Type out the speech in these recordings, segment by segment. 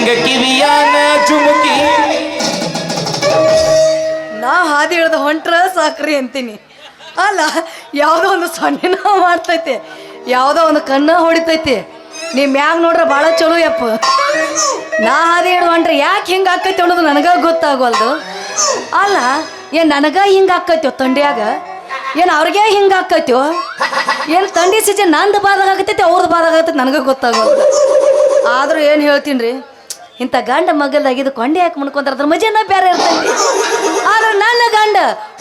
ಹೆಂಗ ಕಿವಿಯಾನ ಚುಮುಕಿ? ನಾ ಹಾದಿ ಹಿಡ್ದು ಹೊಂಟ್ರ ಸಾಕ್ರಿ ಅಂತೀನಿ. ಅಲ್ಲ, ಯಾವುದೋ ಒಂದು ಸೊನ್ನೆನ ಮಾಡ್ತೈತೆ. ಯಾವುದೋ ಒಂದು ಕಣ್ಣ ಹೊಡಿತೈತಿ. ನೀ ಮ್ಯಾಗ ನೋಡ್ರ ಭಾಳ ಚಲೋ ಯಪ್ಪ. ನಾ ಹಾದಿ ಹಿಡ್ದು ಹೊಂಟ್ರೆ ಯಾಕೆ ಹಿಂಗೆ ಆಕೈತಿ ಅನ್ನೋದು ನನಗೆ ಗೊತ್ತಾಗೋಲ್ದು. ಅಲ್ಲ, ಏನ್ ನನಗೆ ಹಿಂಗೆ ಆಕೈತೋ ತಂಡ್ಯಾಗ? ಏನು ಅವ್ರಿಗೆ ಹಿಂಗೆ ಆಕೈತೋ ಏನು ತಂಡಿ ಸಿಜೆ ನಂದು ಬಾದಾಗ ಆಗತೈತಿ ಅವ್ರದ್ದು ಬಾದಾಗ ಆಗ್ತೈತಿ ನನಗೆ ಗೊತ್ತಾಗೋದು ಆದ್ರೂ ಏನು ಹೇಳ್ತೀನಿ ರೀ ಇಂಥ ಗಂಡ ಮಗಲ್ದಾಗ ಇದು ಕೊಂಡೆ ಹಾಕಿ ಮುಣ್ಕೊಂತಾರೆ ಅದ್ರ ಮಜಾನ ಬೇರೆ ಇರ್ತೈತಿ. ಆದ್ರೆ ನನ್ನ ಗಂಡ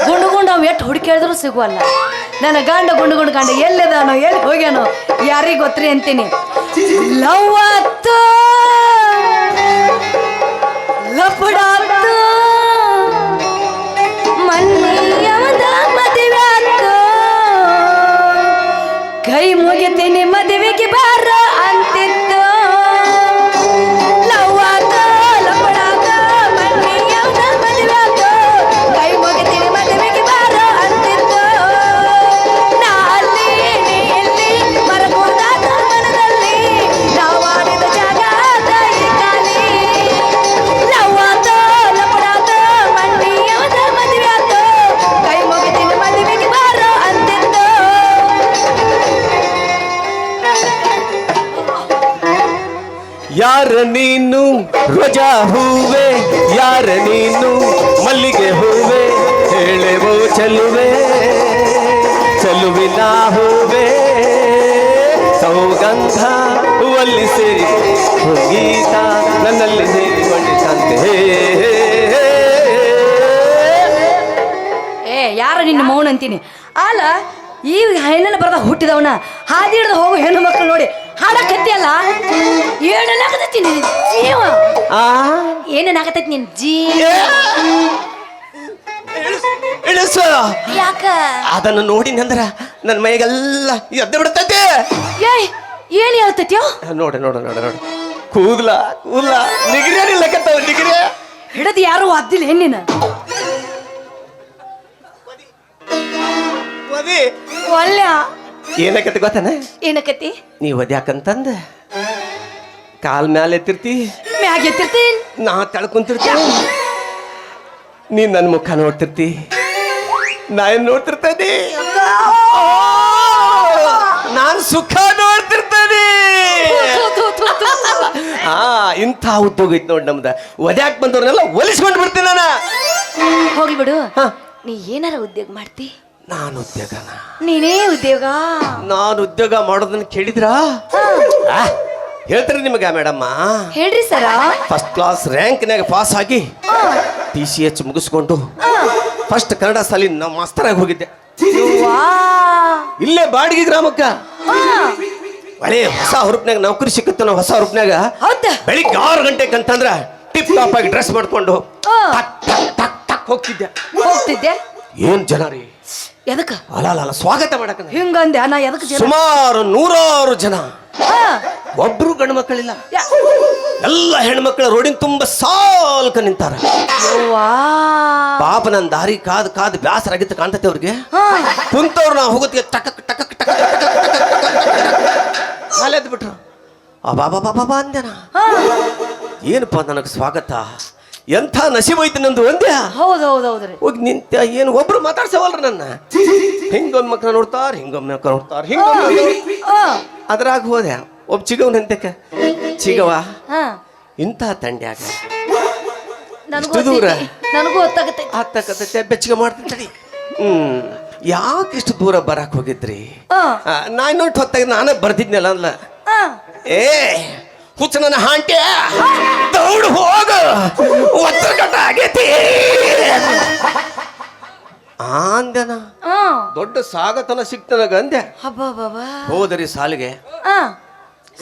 ಗುಂಡು ಗುಂಡು ಅವ್ ಎಷ್ಟು ಹುಡುಕಿದ್ರು ಸಿಗುವಲ್ಲ. ನನ್ನ ಗಂಡ ಗುಂಡು ಗುಂಡು ಗಂಡ ಎಲ್ಲಿದಾನೋ ಎಲ್ಲಿ ಹೋಗ್ಯಾನೋ ಯಾರಿಗೆ ಗೊತ್ತ್ರಿ ಅಂತೀನಿ. ಲವ್ ಆತು ಲಪಡಾತು ಮದುವೆ ಕೈ ಮುಗಿತೀನಿ ಮದುವೆಗೆ ಬಾರ. ನೀನು? ರೋಜಾ ಹೂವೆ, ಯಾರ ನೀನು? ಮಲ್ಲಿಗೆ ಹೂವೆ, ಹೇಳೆವೋ ಚಲುವೆ? ಚಲುವಿನ ಹೂವೆ, ಸೌಗಂಧ ಹೂವಲ್ಲಿ ಸೇರಿ ಗೀತ ನನ್ನಲ್ಲಿ ಸೇರಿಕೊಂಡಿತಂತೆ ಏ, ಯಾರ ನಿನ್ನ ಮೌನ ಅಂತೀನಿ ಅಲ್ಲ, ಈ ಹೆಣ್ಣನ್ನು ಬರದ ಹುಟ್ಟಿದವನ ಹಾದಿ ಹಿಡಿದು ಹೋಗು ಹೆಣ್ಣು ಮಕ್ಕಳು ನೋಡಿ. ಹಾಡಕತ್ತಿ ಅಲ್ಲ? ನಿನ್ ನಿನ್ನ ಜೀವ. ಆ? ಏನೇನಾಗತೈತಿ ನಿನ್ನ ಜೀವ? ಇಳಿಸು, ಯಾಕ? ಅದನ್ನು ನೋಡಿ ನಂದ್ರ ನನ್ನ ಮೈಗೆಲ್ಲ ಎದ್ದು ಬಿಡ್ತೈತೆ. ಏಯ್ ಏನ್ ಹೇಳ್ತೈತ್ಯೋ? ನೋಡ ನೋಡ ನೋಡ ನೋಡ. ಕೂದ್ಲ ಕೂದ್ಲ. ನಿಗಿರೇ ನಿಗ್ರಿ ನಿಗಿರೇ ಹಿಡದ್ ಯಾರು ಅದಿಲ್ಲ ಏನಿನ ಒದಿ ಒಲ್ಯ ಏನಕತ್ತೆ ಗೊತ್ತನ? ಏನಕತಿ? ನೀ ಒದ್ಯಾಕಂತಂದ. ಕಾಲ್ ಮ್ಯಾಲೆ ಎತ್ತಿರ್ತಿ. ಮ್ಯಾಗ ಎತ್ತಿರ್ತಿ? ನಾ ತಳ್ಕೊಂತಿರ್ತಿ. ನೀ ನನ್ನ ಮುಖ ನೋಡ್ತಿರ್ತಿ. ನಾ ಏನ್ ನೋಡ್ತಿರ್ತೇನೆ? ನಾನ್ ಸುಖ ನೋಡ್ತಿರ್ತೇನೆ. ಹಾ ಇಂಥ ಉದ್ಯೋಗ ಐತ್ ನೋಡ್ ನಮ್ದ. ಒದ್ಯಾಕ್ ಬಂದವ್ರನ್ನೆಲ್ಲ ಒಲಿಸ್ಕೊಂಡ್ ಬಿಡ್ತೀನಿ ನಾನು. ಹೋಗಿ ಬಿಡು. ನೀ ಏನಾರ ಉದ್ಯೋಗ ಮಾಡ್ತಿ? ನಾನು ಉದ್ಯೋಗನ ನೀನೇ ಉದ್ಯೋಗ? ನಾನು ಉದ್ಯೋಗ ಮಾಡೋದನ್ನ ಕೇಳಿದ್ರ? ಹೇಳ್ತೀರಿ ನಿಮಗೆ ಮೇಡಮ್ಮ. ಹೇಳ್ರಿ ಸರ. ಫಸ್ಟ್ ಕ್ಲಾಸ್ ರ್ಯಾಂಕ್ನಾಗ ಪಾಸ್ ಆಗಿ ಟಿ ಸಿ ಎಚ್ ಮುಗಿಸ್ಕೊಂಡು ಫಸ್ಟ್ ಕನ್ನಡ ಸಾಲಿ ನಾವು ಮಾಸ್ತರಾಗಿ ಹೋಗಿದ್ದೆ. ಇಲ್ಲೇ ಬಾಡಿಗೆ ಗ್ರಾಮಕ್ಕ. ಒಳ್ಳೆ ಹೊಸ ಹುರುಪ್ನಾಗ ನೌಕರಿ ಸಿಕ್ಕತ್ತ ನಾವು ಹೊಸ ಹುರುಪ್ನಾಗ ಬೆಳಿಗ್ಗೆ ಆರು ಗಂಟೆಗೆ ಅಂತಂದ್ರ ಟಿಪ್ ಟಾಪ್ ಆಗಿ ಡ್ರೆಸ್ ಮಾಡ್ಕೊಂಡು ಹೋಗ್ತಿದ್ದೆ. ಹೋಗ್ತಿದ್ದೆ? ಏನ್ ಜನ ರೀ? ಎದಕ್ಕ ಅಲ್ಲ ಅಲ್ಲ ಅಲ್ಲ ಸ್ವಾಗತ ಮಾಡಕ ಹಿಂಗಂದೆ ನಾ ಎದಕ್ಕೆ ಸುಮಾರು ನೂರಾರು ಜನ ಹಾ, ಒಬ್ರು ಗಂಡು ಮಕ್ಕಳಿಲ್ಲ ಯಾ- ಎಲ್ಲ ಹೆಣ್ಮಕ್ಳು ರೋಡಿನ ತುಂಬ ಸಾಲ್ಕ ನಿಂತಾರ ಯವ್ವಾ. ಪಾಪ ನನ್ನ ದಾರಿ ಕಾದ್ ಕಾದ್ ಬ್ಯಾಸರ ಆಗಿತ್ತು ಕಾಣ್ತತೆ ಅವ್ರಿಗೆ ಹಾ, ಕುಂತವ್ರು ನಾವು ಹೋಗುತ್ತೆ ಟಕಕ್ ಟಕಕ್ ಟಕಕ್ ಕಾಲೆದ್ದು ಬಿಟ್ರು ಆ ಬಾಬಾ ಬಾ ಹಾ. ಏನಪ್ಪ ನನಗೆ ಸ್ವಾಗತ ಎಂಥ ನಸೀಬ್ ಐತಿ ನಂದು ಒಂದೇ ಹೌದೌದೌದ್ರಿ. ಹೌದ್ ಹೌದ್ರಿ ಹೋಗಿ ನಿಂತ ಏನು ಒಬ್ರು ಮಾತಾಡ್ಸವಲ್ರಿ ನನ್ನ? ಹಿಂಗೊಮ್ಮೆ ಮಕ್ಕಳ ನೋಡ್ತಾರ ಹಿಂಗೊಮ್ಮೆ ಮಕ್ಕಳ ನೋಡ್ತಾರ ಹಿಂಗ ಆ, ಅದ್ರಾಗ ಹೋದೆ ಒಬ್ಬ ಚಿಗವ್ ನಿಂತಕ್ಕೆ ಚಿಗವ ಹಾ. ಇಂಥ ತಂಡ್ಯಾಗ. ನನಗೂ ದೂರ? ನನಗೂ ಬೆಚ್ಚಗೆ ಮಾಡ್ತೀನಿ ಹ್ಮ್. ಯಾಕೆ ಇಷ್ಟು ದೂರ ಬರಕ್ ಹೋಗಿದ್ರಿ? ನಾನು ಆ, ನಾ ಇನ್ನೊಟ್ಟು ಹೊತ್ತಾಗ ನಾನೇ ಬರ್ತಿದ್ನಲ್ಲ ಅಲ್ಲ. ಏ ಹುಚ್ಚ ನನ್ನ ಹಾಂಟೆ. ದೌಡು ಹೋಗ. ಒತ್ತರ ಕಟ್ಟ ಆಗೈತಿ ಆಂದನ ಆ. ದೊಡ್ಡ ಸಾಗತನ ಸಿಕ್ತನಗ ಅಂದೆ. ಹೋದರಿ ಸಾಲಿಗೆ.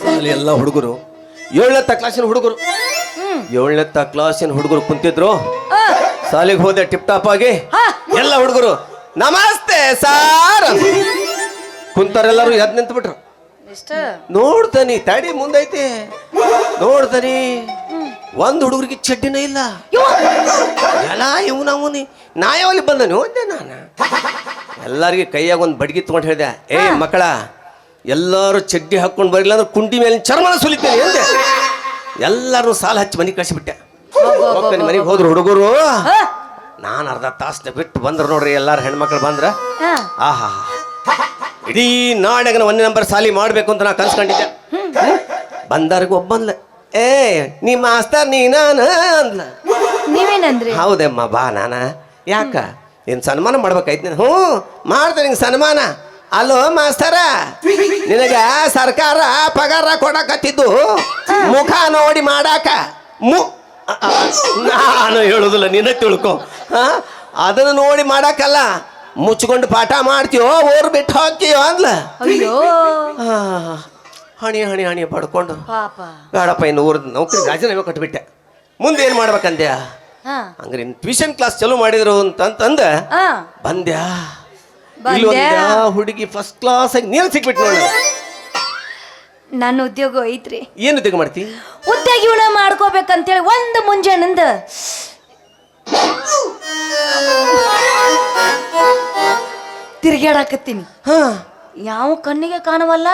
ಸಾಲಿ ಎಲ್ಲ ಹುಡುಗರು. ಏಳನೇ ಕ್ಲಾಸಿನ ಹುಡುಗರು. ಏಳನೇ ಕ್ಲಾಸಿನ ಹುಡುಗರು ಕುಂತಿದ್ರು. ಸಾಲಿಗೆ ಹೋದೆ ಟಿಪ್ ಟಾಪ್ ಆಗಿ. ಎಲ್ಲ ಹುಡುಗರು ನಮಸ್ತೆ ಸಾರ್ ಕುಂತಾರೆಲ್ಲರೂ ಎದ್ ನಿಂತು ಬಿಟ್ರು ನೋಡ್ತಾನಿ ತಡಿ ಮುಂದೈತಿ. ನೋಡ್ತಾನಿ. ಒಂದ್ ಹುಡುಗರಿಗೆ ಚಡ್ಡಿನ ಇಲ್ಲ. ಎಲ್ಲ ಇವನ ಅವನಿ ನಾ ಯಾವಲ್ಲಿ ಬಂದನು? ಅಂದೆ ನಾನು. ಎಲ್ಲರಿಗೆ ಕೈಯಾಗ ಒಂದು ಬಡ್ಗಿ ತಗೊಂಡು ಹೇಳಿದೆ ಏ ಮಕ್ಕಳ ಎಲ್ಲರೂ ಚಡ್ಡಿ ಹಾಕೊಂಡು ಬರಲಿಲ್ಲ ಅಂದ್ರೆ ಕುಂಡಿ ಮೇಲೆ ಚರ್ಮನ ಸುಲಿತೇನೆ ಅಂದೆ. ಎಲ್ಲರೂ ಸಾಲ ಹಚ್ಚಿ ಮನೆಗೆ ಕಳಿಸಿಬಿಟ್ಟೆ. ಮನೆಗೆ ಹೋದ್ರು ಹುಡುಗರು. ನಾನು ಅರ್ಧ ತಾಸು ಬಿಟ್ಟು ಬಂದ್ರು ನೋಡ್ರಿ ಎಲ್ಲಾರು ಹೆಣ್ಮಕ್ಳು ಬಂದ್ರ. ಆಹಾ ಇಡೀ ನಾಡಗನ ಒಂದೇ ನಂಬರ್ ಸಾಲಿ ಮಾಡ್ಬೇಕು ಅಂತ ನಾ ಕನ್ಸ್ಕೊಂಡಿದ್ದೆ. ಬಂದವ್ರಿಗೆ ಒಬ್ಬಂದ್ಲ. ಏ ನೀ ಮಾಸ್ತರ್ ನೀನಾನ ಅಂದ್ಲ. ನೀವೇನಂದ್ರಿ? ಹೌದಮ್ಮ ಬಾ ನಾನ. ಯಾಕ? ನಿನ್ ಸನ್ಮಾನ ಮಾಡ್ಬೇಕಾಯ್ತು ನೀನು. ಹ್ಞೂ ಮಾಡ್ದೆ ನಿಂಗೆ ಸನ್ಮಾನ. ಅಲ್ಲೋ ಮಾಸ್ತರ ನಿನಗೆ ಸರ್ಕಾರ ಪಗಾರ ಕೊಡಕತ್ತಿದ್ದು ಮುಖ ನೋಡಿ ಮಾಡಾಕ. ಮು ನಾನು ಹೇಳುದಿಲ್ಲ ನಿನ್ನ ತಿಳ್ಕೊ. ಹಾ ಅದನ್ನು ನೋಡಿ ಮಾಡಾಕಲ್ಲ. ಮುಚ್ಕೊಂಡು ಪಾಠ ಮಾಡ್ತೀವೋ ಊರು ಬಿಟ್ಟು ಹಾಕ್ತೀವೋ ಅಂದ್ಲ. ಅಯ್ಯೋ. ಹಣಿ ಹಣಿ ಹಣಿ ಪಡ್ಕೊಂಡು. ಪಾಪ. ಬೇಡಪ್ಪ ಇನ್ನು ಊರ ನೌಕರಿ ರಾಜೀನಾಮೆ ಕೊಟ್ಬಿಟ್ಟೆ. ಮುಂದೆ ಏನು ಮಾಡ್ಬೇಕಂದ್ಯ? ಹಂಗ್ರೆ ಟ್ಯೂಷನ್ ಕ್ಲಾಸ್ ಚಲೋ ಮಾಡಿದ್ರು ಅಂತಂತಂದ ಬಂದ್ಯಾ. ಬಂದೆ. ಹುಡುಗಿ ಫಸ್ಟ್ ಕ್ಲಾಸ್ ಆಗಿ ನೀನು ಸಿಕ್ಬಿಟ್ಟು ನೋಡ. ನನ್ನ ಉದ್ಯೋಗ ಐತ್ರಿ. ಏನು ಉದ್ಯೋಗ ಮಾಡ್ತಿ? ಉದ್ಯೋಗಿವನ ಮಾಡ್ಕೋಬೇಕಂತೇಳಿ ಒಂದು ಮುಂಜಾನಿಂದ ತಿರ್ಗ್ಯಾಡಕತ್ತೀನಿ. ಹಾ. ಯಾವ ಕಣ್ಣಿಗೆ ಕಾಣವಲ್ಲ?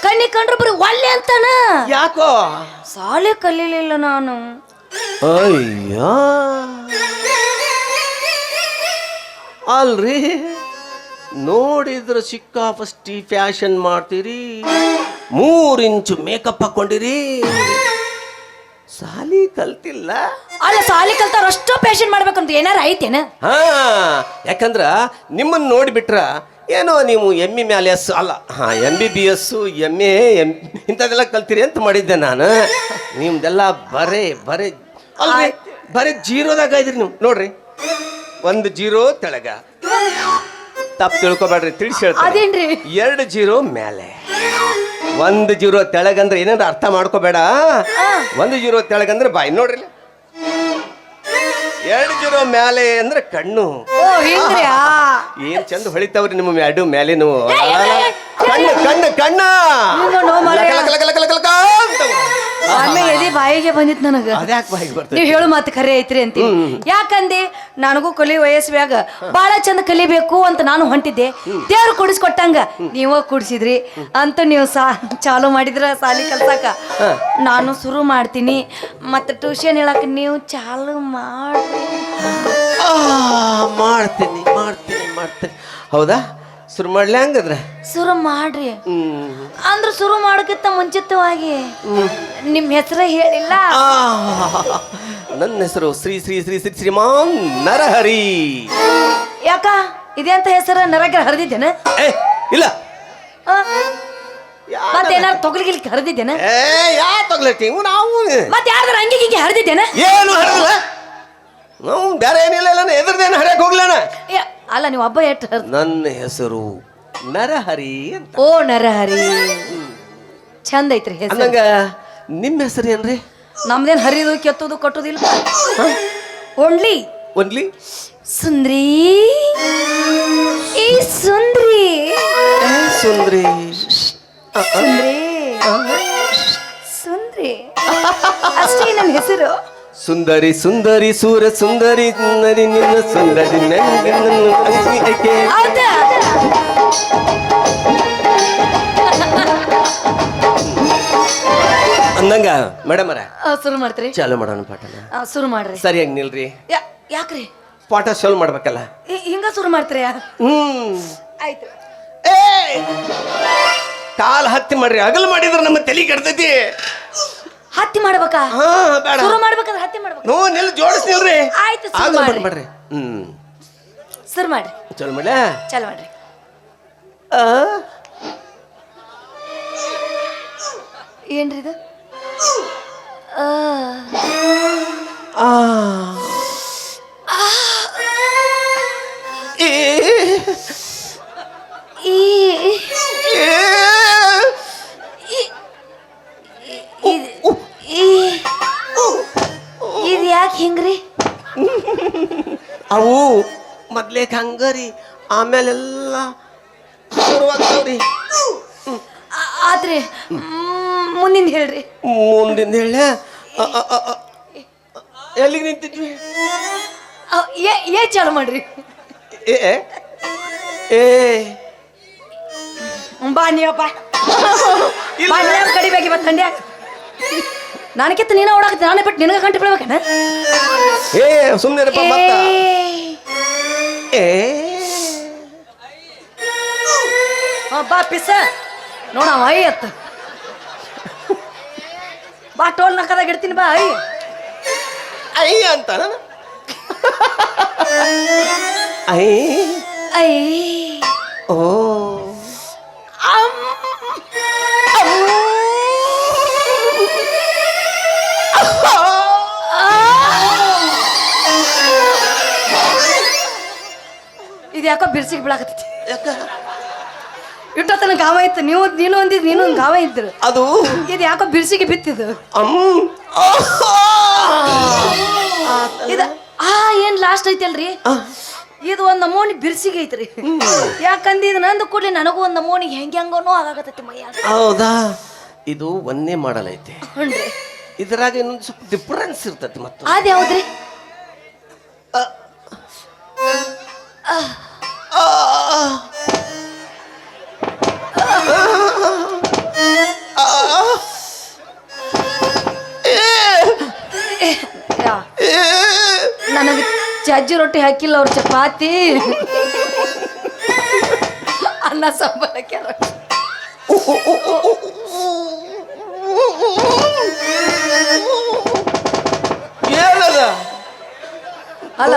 ಕಣ್ಣಿಗೆ ಕಂಡ್ರೆ ಬರಿ ಒಳ್ಳೆ ಅಂತಾನ? ಯಾಕೋ? ಸಾಲೆ ಕಲೀಲಿಲ್ಲ ನಾನು. ಅಯ್ಯ. ಅಲ್ರಿ ನೋಡಿದ್ರ ಸಿಕ್ಕಾಪಸ್ಟಿ ಫ್ಯಾಷನ್ ಮಾಡ್ತೀರಿ ಮೂರ್ ಇಂಚು ಮೇಕಪ್ ಹಾಕೊಂಡಿರಿ. ಸಾಲಿ ಕಲ್ತಿಲ್ಲ? ಅಲ್ಲ ಸಾಲಿ ಕಲ್ತಾರ ಅಷ್ಟು ಪೇಷನ್ ಮಾಡ್ಬೇಕಂತ ಏನಾರ ಐತೇನ? ಹಾ ಯಾಕಂದ್ರ ನಿಮ್ಮನ್ನ ನೋಡಿಬಿಟ್ರ ಏನೋ ನೀವು ಎಂ ಇ ಮ್ಯಾಲೆ ಎಸ್ ಅಲ್ಲ ಹಾ M B B S M A M ಇಂಥದ್ದೆಲ್ಲ ಕಲ್ತೀರಿ ಅಂತ ಮಾಡಿದ್ದೆ ನಾನು. ನಿಮ್ದೆಲ್ಲ ಬರೇ ಬರೇ ಅಲ್ರಿ ಬರೀ ಜೀರೋದಾಗ ಇದ್ರಿ ನೀವು ನೋಡ್ರಿ. ಒಂದು ಜೀರೋ ತೆಳಗ. ತಪ್ಪು ತಿಳ್ಕೊಬೇಡ್ರಿ ತಿಳಿಸಿ ಹೇಳ್ತೀನಿ. ಅದೇನ್ರಿ? ಎರಡು ಜೀರೋ ಮೇಲೆ. ಒಂದು ಜೀರೋ ತೆಳಗಂದ್ರೆ ಏನಂದ್ರೆ ಅರ್ಥ ಮಾಡ್ಕೋಬೇಡ ಒಂದು ಜೀರೋ ತೆಳಗಂದ್ರೆ ಬಾಯಿ ನೋಡ್ರಿ. ಎರಡು ಜೀರೋ ಮ್ಯಾಲೆ ಅಂದ್ರೆ ಕಣ್ಣು. ಏನ್ ಚಂದ ಹೊಳಿತಾವ್ರಿ ನಿಮ್ಮ ಎರಡು ಮ್ಯಾಲೆ ನೀವು ಕಣ್ಣು ಕಣ್ಣು ಕಣ್ಣ ಆಮೇಲೆ ಎದೆ ಬಾಯಿಗೆ ಬಂದಿತ್ತು ನನಗೆ. ಅದ್ಯಾಕ್ ಬಾಯಿಗೆ ಬರ್ತದೆ ನೀವ್ ಹೇಳು ಮಾತು ಖರೆ ಐತ್ರಿ ಅಂತ ಯಾಕಂದೆ ನನಗೂ ಕಲಿ ವಯಸ್ಸ್ಯಾಗ ಬಹಳ ಚಂದ ಕಲಿಬೇಕು ಅಂತ ನಾನು ಹೊಂಟಿದ್ದೆ. ದೇವ್ರು ಕುಡಿಸ್ಕೊಟ್ಟಂಗ ನೀವ ಕುಡಿಸಿದ್ರಿ ಅಂತ ನೀವು ಸಾ ಚಾಲು ಮಾಡಿದ್ರ ಸಾಲಿ ಕಲ್ಸಾಕ. ನಾನು ಶುರು ಮಾಡ್ತೀನಿ. ಮತ್ತೆ ಟ್ಯೂಷನ್ ಹೇಳಕ್ ನೀವು ಚಾಲು ಮಾಡ್ರಿ. ಆ, ಮಾಡ್ತೀನಿ ಮಾಡ್ತೀನಿ ಮಾಡ್ತೀನಿ. ಹೌದಾ? ಶುರು ಮಾಡ್ಲಿ ಹಂಗಂದ್ರೆ? ಶುರು ಮಾಡ್ರಿ. ಅಂದ್ರೆ ಅಂದ್ರ ಶುರು ಮಾಡೋಕ್ಕಿಂತ ಮುಂಚಿತವಾಗಿ ನಿಮ್ ಹೆಸರು ಹೇಳಿಲ್ಲ. ನನ್ನ ಹೆಸರು ಶ್ರೀ ಶ್ರೀ ಶ್ರೀ ಶ್ರೀ ಶ್ರೀಮಾನ್ ನರಹರಿ. ಯಾಕ? ಇದೆಂತ ಅಂತ ಹೆಸರು ನರಗ್ರ ಹರಿದಿದ್ದೇನ? ಏ ಇಲ್ಲ. ಮತ್ತೇನಾರು ತೊಗಲಿಗಿಲಿ ಹರಿದಿದ್ದೇನ? ಏ ಯಾ ತಗ್ಲತ್ತೀವಿ ನಾವು. ಮತ್ತೆ ಯಾರ್ದಾರ ಹಿಂಗೆ ಹರಿದಿದ್ದೇನ? ಏನು ಹರಿದಿಲ್ಲ? ನಾವು ಬೇರೆ ಏನಿಲ್ಲ ನಾನು ಎದ್ರದೇನು ಹರಿಯಕ್ ಹೋಗ್ಲೇನ? ಅಲ್ಲ ನೀವು ಹಬ್ಬ ಹರಿದ ನನ್ನ ಹೆಸರು ನರಹರಿ ಅಂತ. ಓ ನರಹರಿ. ಚಂದ ಐತ್ರಿ ಹೆಸರು. ಅಂದಂಗ ನಿಮ್ಮ ಹೆಸರು ಏನ್ರಿ? ನಮ್ದೇನ್ ಹರಿದು ಕೆತ್ತುದು ಕಟ್ಟೋದಿಲ್ಲ. ಓನ್ಲಿ ಓನ್ಲಿ ಸುಂದ್ರಿ. ಈ ಸುಂದ್ರಿ. ಸುಂದ್ರಿ. ಸುಂದ್ರಿ. ಸುಂದ್ರಿ. ಅಷ್ಟೇ ನನ್ನ ಹೆಸರು. ಸುಂದರಿ ಸುಂದರಿ ಸೂರ ಸುಂದರಿ ಸುಂದರಿ ನಿನ್ನ ಸುಂದರಿ ನನ್ನ ನನ್ನ ಅಂಗಿ ಅಂದಂಗ ಮೇಡಮ್ ಅರ ಆ, ಶುರು ಮಾಡ್ತೀರಿ? ಚಾಲು ಮಾಡೋಣ ಪಾಠ ಆ, ಶುರು ಮಾಡ್ರಿ. ಸರಿಯಾಗಿ ನಿಲ್ರಿ. ಯಾ- ಯಾಕ್ರಿ? ಪಾಠ ಚಾಲು ಮಾಡ್ಬೇಕಲ್ಲ? ಹಿ- ಹಿಂಗ ಶುರು ಮಾಡ್ತೀರಿ? ಹ್ಮ್. ಆಯ್ತು. ಏ ಕಾಲ್ ಹತ್ತಿ ಮಾಡ್ರಿ. ಅಗಲ್ ಮಾಡಿದ್ರೆ ನಮ್ಮ ತಲೆ ಕೆಡ್ತೈತಿ. ಹತ್ತಿ ಮಾಡ್ಬೇಕಾ? ಹಾ ಬೇಡ. ಶುರು ಮಾಡ್ಬೇಕಾದ್ರೆ ಹತ್ತಿ ಮಾಡ್ಬೇಕು. ನೋ ನಿಲ್ ಜೋಡಿಸ್ ನಿಲ್ರಿ. ಆಯ್ತು, ಶುರು ಆಗಲ್ಲ ಮಾಡ್ರಿ. ಮಾಡ್ರಿ ಹ್ಮ್. ಶುರು ಮಾಡ್ರಿ. ಚಲೋ ಮಾಡ್ಲ? ಚಲೋ ಮಾಡ್ರಿ. ಆ? ಏನ್ರಿ ಇದು? ಇದ್- ಯಾಕೆ ಹಿಂಗ್ರಿ? ಅವು ಮೊದ್ಲೇಕ್ ಹಂಗರಿ ಆಮೇಲೆಲ್ಲ ಶುರುವಾಗ್ತಾವ್ರಿ. ಆದ್ರೆ ಮುಂದಿಂದ್ ಹೇಳ್ರಿ. ಮುಂದಿಂದ ಹೇಳ. ಎಲ್ಲಿಗೆ ನಿಂತಿದ್ವಿ? ಏ ಏ ಚಾಲು ಮಾಡ್ರಿ. ಏ ಏ ಬಾ ನೀವಪ್ಪ ಬಾ. ನೀವ ಕಡಿಬೇಕು ಇವತ್ತು ತಂಡ್ಯಾಗ ನನಗಿತ್ತ ನೀನ ಓಡಾಕತ್ತೆ ನಾನೇ ಬಿಟ್ಟು ನಿನಗೆ ಕಂಡು ಬಿಡ್ಬೇಕನ ಏ ಸುಮ್ಮನೆ ಏ. ಬಾ ಪಿಸ. ನೋಡ ಅವ ಐ ಅತ್ತ ಬಾ ಟೋಲ್ ನಕ್ಕದಾಗ ಇಡ್ತೀನಿ ಬಾ ಐ. ಐ ಅಂತ ಐ. ಐ. ಓ. ಇದು ಯಾಕೋ ಬಿರ್ಸಿಗೆ ಬೀಳಾಕತ್ತೈತಿ. ಯಾಕ? ಇಟ್ಟತನ ಗಾವ ಇತ್ತು. ನೀವು ನೀನು ಒಂದಿದ್ ನೀನು ಒಂದು ಗಾವ ಇದ್ರು ಅದು? ಇದು ಯಾಕೋ ಬಿರ್ಸಿಗೆ ಬಿತ್ತಿದ್ದು. ಅಮ್ ಇದು ಆ ಏನ್ ಲಾಸ್ಟ್ ಐತಲ್ರಿ? ಇದು ಒಂದ್ ನಮೂನಿ ಬಿರ್ಸಿಗೆ ಐತ್ರಿ. ಯಾಕಂದ್ರೆ ಇದು ನಂದು ಕೂಡ್ಲಿ ನನಗೂ ಒಂದ್ ನಮೂನಿ ಹೆಂಗ್ ಹೆಂಗೋನೋ ಆಗಾಕತ್ತೈತಿ ಮೈ ಹೌದಾ? ಇದು ಒಂದೇ ಮಾಡಲ್ ಐತೆ ಇದ್ರಾಗ ಇನ್ನೊಂದು ಸ್ವಲ್ಪ ಡಿಫರೆನ್ಸ್ ಇರ್ತೈತಿ ಮತ್ತು ಅದ್ ಯಾವ್ದ್ರಿ? ಯಾ ನನಗೆ ಚಜ್ಜಿ ರೊಟ್ಟಿ ಹಾಕಿಲ್ಲ ಅವ್ರ ಚಪಾತಿ. ಅನ್ನ ಸಾಂಬಾರ್ ಹಾಕ್ಯಾರ. ಏನದ? ಅಲ್ಲ.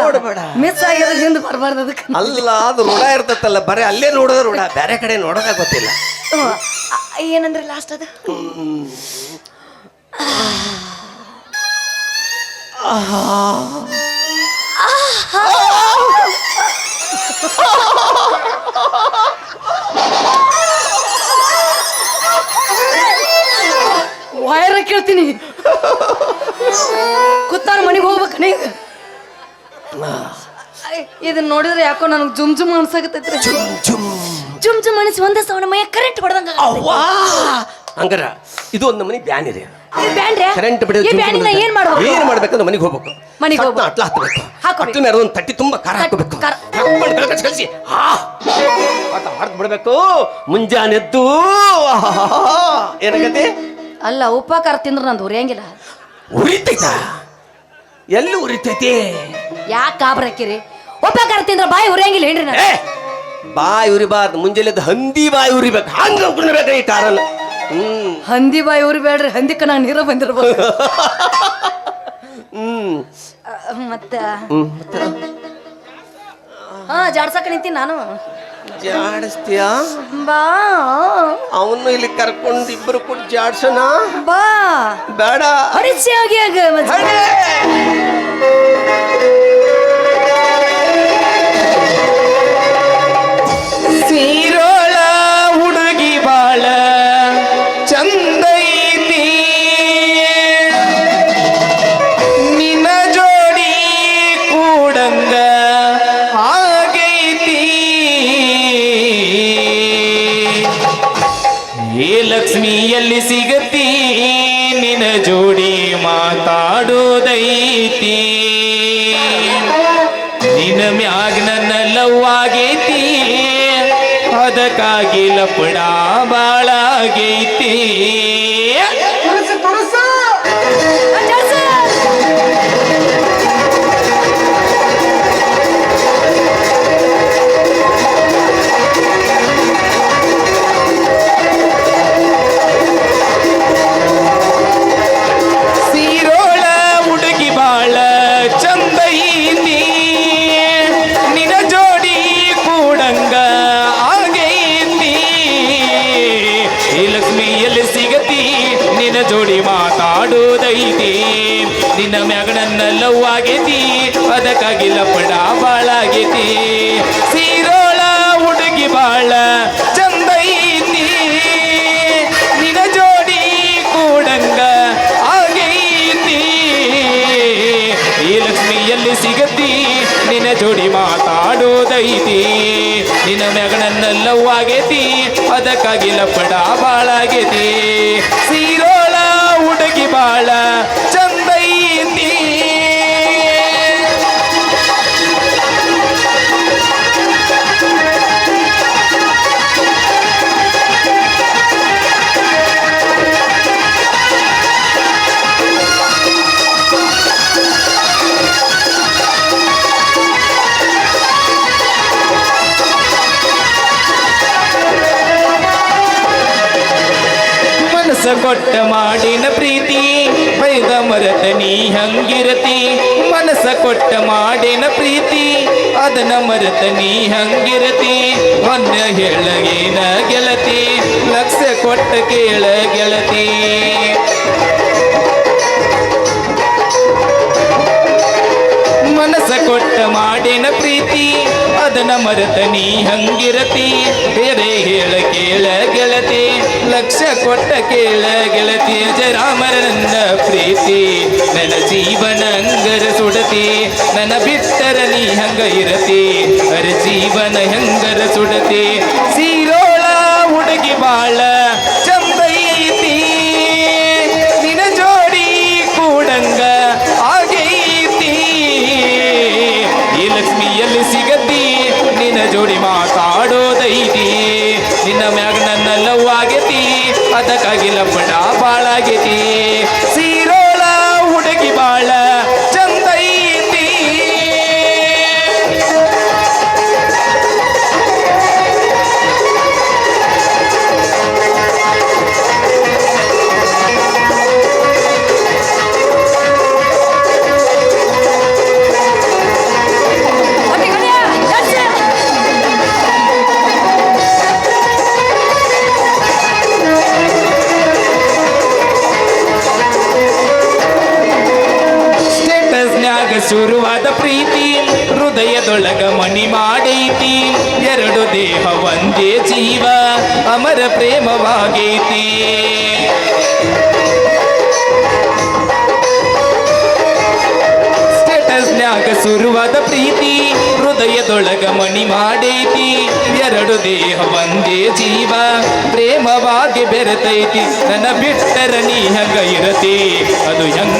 ಮಿಸ್ ಆಗಿರೋದು ಹಿಂದೆ ಬರಬಾರ್ದು ಅದಕ್ಕೆ. ಅಲ್ಲ ಅದು ರೂಢ ಇರ್ತೈತಲ್ಲ ಬರೀ ಅಲ್ಲೇ ನೋಡೋದ ರೂಢ ಬೇರೆ ಕಡೆ ನೋಡೋದ ಗೊತ್ತಿಲ್ಲ. ಏನಂದ್ರೆ ಲಾಸ್ಟ್ ಅದು? ವಾಯರ ಕೇಳ್ತೀನಿ. ಕುತ್ತಾರ ಮನೆಗೆ ಹೋಗ್ಬೇಕು ನೀ. ಇದನ್ನ ನೋಡಿದ್ರೆ ಯಾಕೋ ನನಗೆ ಜುಮ್ ಜುಮ್ ಅನ್ಸಾಕತ್ತೈತ್ರಿ. ಜುಮ್ ಚುಮ್ ಜುಮ್ ಜುಮ್ ಅನಿಸಿ ಒಂದೇ ಸವಣ ಮೈಯ ಕರೆಂಟ್ ಹೊಡೆದಂಗ ಅವ್ವಾ! ಹಂಗಾರ ಇದು ಒಂದು ಮನಿ ಬ್ಯಾನ್ ಇದೆ. ಬ್ಯಾಂಡ್ರೆ ಕರೆಂಟ್ ಬಿಡೋ ಈ ಬ್ಯಾಂಡಿಂಗ್ ನಾ ಏನ್ ಮಾಡ್ಬೇಕು? ಏನ್ ಮಾಡ್ಬೇಕಂದ್ರೆ ಮನೆಗೆ ಹೋಗ್ಬೇಕು. ಮನೆಗೆ ಹೋಗ್ಬೇಕು. ಅಟ್ಲ ಹತ್ಬೇಕು. ಹಾಕೋಬೇಕು. ಅಟ್ಲ ಮೇಲೆ ಒಂದು ತಟ್ಟಿ ತುಂಬಾ ಖಾರ ಹಾಕಬೇಕು. ಖಾರ. ಹಾಕೊಂಡು ಕಳ್ಕಳಿಸಿ ಕಳಿಸಿ. ಹಾ! ಆತ ಮಾಡ್ದು ಬಿಡ್ಬೇಕು. ಮುಂಜಾನೆ ಎದ್ದು ಆಹಾಹಾಹಾ. ಏನಾಗತ್ತೆ ಅಲ್ಲ ಉಪಕಾರ ತಿಂದ್ರ ನಂದು ಉರಿಯಂಗಿಲ್ಲ. ಉರಿತೈತ? ಎಲ್ಲಿ ಉರಿತೈತಿ? ಯಾಕೆ ಗಾಬ್ರ ಉಪಕಾರ ತಿಂದ್ರೆ ಬಾಯಿ ಉರಿಯಂಗಿಲ್ಲ ಏನ್ರಿ ನಾ ಏ ಬಾಯಿ ಉರಿಬಾರ್ದು ಮುಂಜಾನೆ ಎದ್ದು ಹಂದಿ ಬಾಯಿ ಉರಿಬೇಕು. ಹಂಗ ಉಗ್ರಬೇಕು ಈ ಕಾರಲ್ಲ ಹ್ಮ್. ಹಂದಿ ಬಾಯಿ ಉರಿಬೇಡ್ರಿ ಹಂದಿಕ್ಕ ನಾನು ನೀರ ಬಂದಿರ್ಬೋದು. ಹ್ಮ್. ಮತ್ತ? ಹ್ಮ್ ಮತ್ತೆ? ಹಾ ಜಾಡ್ಸಕ ನಿಂತೀನಿ ನಾನು. ಜಾಡಿಸ್ತೀಯಾ? ಬಾ. ಅವನು ಇಲ್ಲಿ ಕರ್ಕೊಂಡು ಇಬ್ರು ಕೂಡ ಜಾಡ್ಸೋಣ? ಬಾ. ಬೇಡ. ಹರಿಸಿ ಆಗಿ ಆಗ. ಹಣೆ! ಬಾಳಾಗೈತಿ. ನಿನ್ನ ಮ್ಯಾಗ ನನ್ನ ಲವ್ ಆಗೇತಿ ಅದಕ್ಕಾಗಿ ಲಪಡ ಬಾಳಾಗೇತಿ. ಸೀರೋಳ ಹುಡುಗಿ ಬಾಳ ಚಂದೈತಿ. ನಿನ ಜೋಡಿ ಕೂಡಂಗ ಆಗೈತಿ. ಈ ಲಕ್ಷ್ಮಿ ಎಲ್ಲಿ ಸಿಗತಿ ನಿನ್ನ ಜೋಡಿ ಮಾತಾಡೋದೈತಿ. ನಿನ್ನ ನನ್ನ ಲವ್ ಆಗೇತಿ ಅದಕ್ಕಾಗಿ ಲಪಡ ಬಾಳಾಗೇತಿ. ಸೀರೋಳ ಹುಡುಗಿ ಬಾಳ ಚಂದೈತಿ ಕೊಟ್ಟ ಮಾಡಿನ ಪ್ರೀತಿ, ಬೈದ ಮರತ ನೀ ಹಂಗಿರತಿ. ಮನಸ್ಸ ಕೊಟ್ಟ ಮಾಡಿನ ಪ್ರೀತಿ, ಅದನ್ನ ಮರತ ನೀ ಹಂಗಿರತಿ. ಮೊನ್ನೆ ಹೇಳಗಿನ ಗೆಳತಿ ಲಕ್ಷ ಕೊಟ್ಟ ಕೇಳ ಗೆಳತಿ. ಅದನ್ನ ಮರೆತ ನೀ ಹಂಗಿರತಿ? ಬೇರೆ ಹೇಳ ಕೇಳ ಗೆಳತಿ. ಲಕ್ಷ ಕೊಟ್ಟ ಕೇಳ ಗೆಳತಿ. ಜರಾಮರ ನನ್ನ ಪ್ರೀತಿ. ನನ್ನ ಜೀವನ ಹಂಗರ ಸುಡತಿ. ನನ್ನ ಬಿತ್ತರ ನೀ ಹಂಗ ಇರತಿ. ಅರ ಜೀವನ ಹೆಂಗರ ಸುಡತಿ. ಸೀರೋಳ ಹುಡುಗಿ ಬಾಳ ಹೃದಯದೊಳಗ ಮಣಿ ಮಾಡೈತಿ. ಎರಡು ದೇಹ ಒಂದೇ ಜೀವ, ಅಮರ ಪ್ರೇಮವಾಗೈತಿ. ಸ್ಟೇಟಸ್ನ್ಯಾಗ ಸುರುವಾದ ಪ್ರೀತಿ, ಹೃದಯದೊಳಗ ಮಣಿ ಮಾಡೈತಿ. ಎರಡು ದೇಹ ಒಂದೇ ಜೀವ, ಪ್ರೇಮವಾಗಿ ಬೆರೆತೈತಿ. ನನ್ನ ಬಿಟ್ಟರ ನೀ ಹಂಗ ಇರತಿ? ಅದು ಹೆಂಗರ